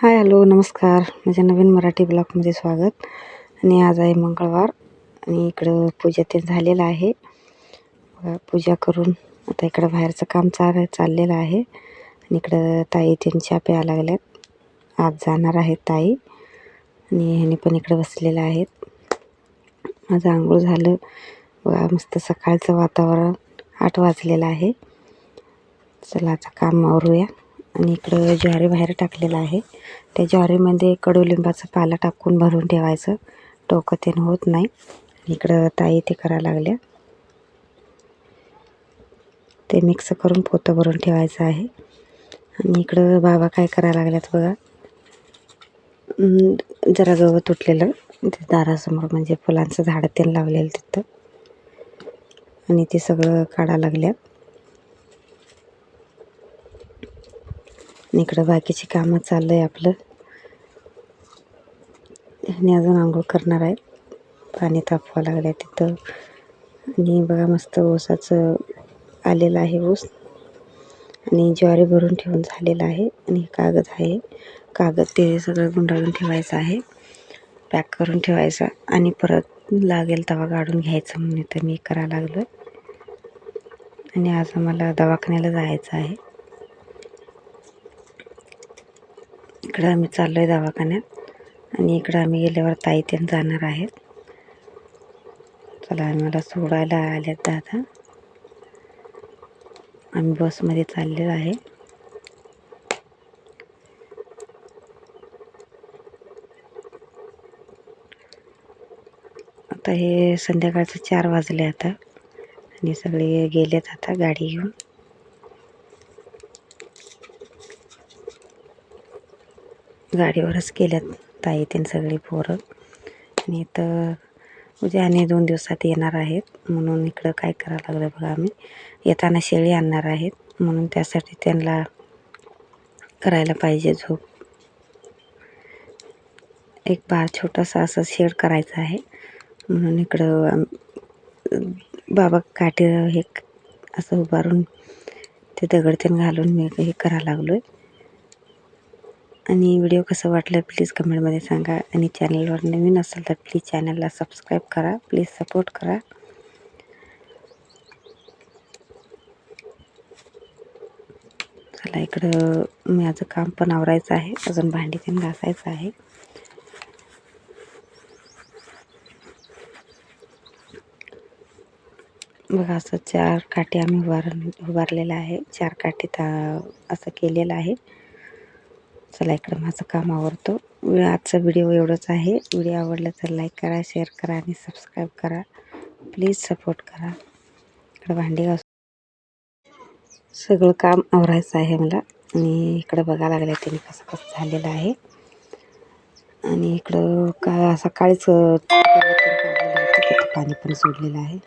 Hi hello नमस्कार. माझ्या नवीन मराठी ब्लॉगमध्ये स्वागत. आणि आज आहे मंगळवार आणि इकडं पूजा ते झालेलं आहे. पूजा करून आता इकडं बाहेरचं काम चाल चाललेलं आहे. आणि इकडं ताई त्यांच्या प्या लागल्यात. आज जाणार आहेत ताई. आणि ह्याने पण इकडं बसलेलं आहेत. माझं आंघोळ झालं. बघा मस्त सकाळचं वातावरण. आठ वाजलेलं आहे. चला आता काम आवरूया आणि इकडं ज्वारी बाहेर टाकलेलं आहे. त्या ज्वारीमध्ये कडुलिंबाचा पाला टाकून भरून ठेवायचं. टोकं ते होत नाही. इकडं ताई ते करायला लागल्या. ते मिक्स करून पोतं भरून ठेवायचं आहे. आणि इकडं बाबा काय करायला लागल्यात बघा. जरा गवत तुटलेलं. ते दारासमोर म्हणजे फुलांचं झाडं ते लावलेलं तिथं. आणि ते सगळं काढायला लागल्यात. इकडं बाकीची कामं चाललं आहे आपलं. ह्याने अजून आंघोळ करणार आहे पाणी तापवा लागलं आहे तिथं. आणि बघा मस्त ऊसाचं आलेलं आहे ऊस. आणि ज्वारी भरून ठेवून झालेलं आहे. आणि कागद आहे. कागद ते सगळं गुंडाळून ठेवायचं आहे. पॅक करून ठेवायचा. आणि परत लागेल तवा काढून घ्यायचं म्हणून तर मी करायला लागलो आणि आज आम्हाला दवाखान्याला जायचं आहे. इकडं आम्ही चाललो आहे दवाखान्यात. आणि इकडं आम्ही गेल्यावर ताई ते जाणार आहेत. चला आम्हाला सोडायला आल्यात दादा. आम्ही बसमध्ये चाललेलो आहे. आता हे संध्याकाळचं चार वाजले आता. आणि सगळे गेलेत आता गाडी घेऊन. गाडीवरच केल्यात ताई तीन सगळी पोरं. आणि इथं म्हणजे उद्या आणि दोन दिवसात येणार आहेत. म्हणून इकडं काय करायला लागलं बघा आम्ही. येताना शेळी आणणार आहेत. म्हणून त्यासाठी त्यांना करायला पाहिजे झोप. एक बार छोटासा असं शेड करायचं आहे. म्हणून इकडं बाबा काठी हे असं उभारून ते दगडतेन घालून मी हे करायला लागलो आहे आणि व्हिडिओ कसं वाटलं प्लीज कमेंटमध्ये सांगा. आणि चॅनलवर नवीन असेल तर प्लीज चॅनलला सबस्क्राईब करा. प्लीज सपोर्ट करा. चला इकडं माझं काम पण आवरायचं आहे. अजून भांडी पण घासायचं आहे. बघा असं चार काठी आम्ही उभार उभारलेलं आहे. चार काठी तर असं केलेलं आहे. चला इकडं माझं काम आवडतो आजचा व्हिडिओ एवढंच आहे. व्हिडिओ आवडला तर लाईक करा शेअर करा आणि सबस्क्राईब करा. प्लीज सपोर्ट करा. इकडं भांडी घास सगळं काम आवरायचं आहे मला. आणि इकडं बघा लागलं त्यांनी कसं कसं झालेलं आहे. आणि इकडं का सकाळीच पाणी पण सोडलेलं आहे.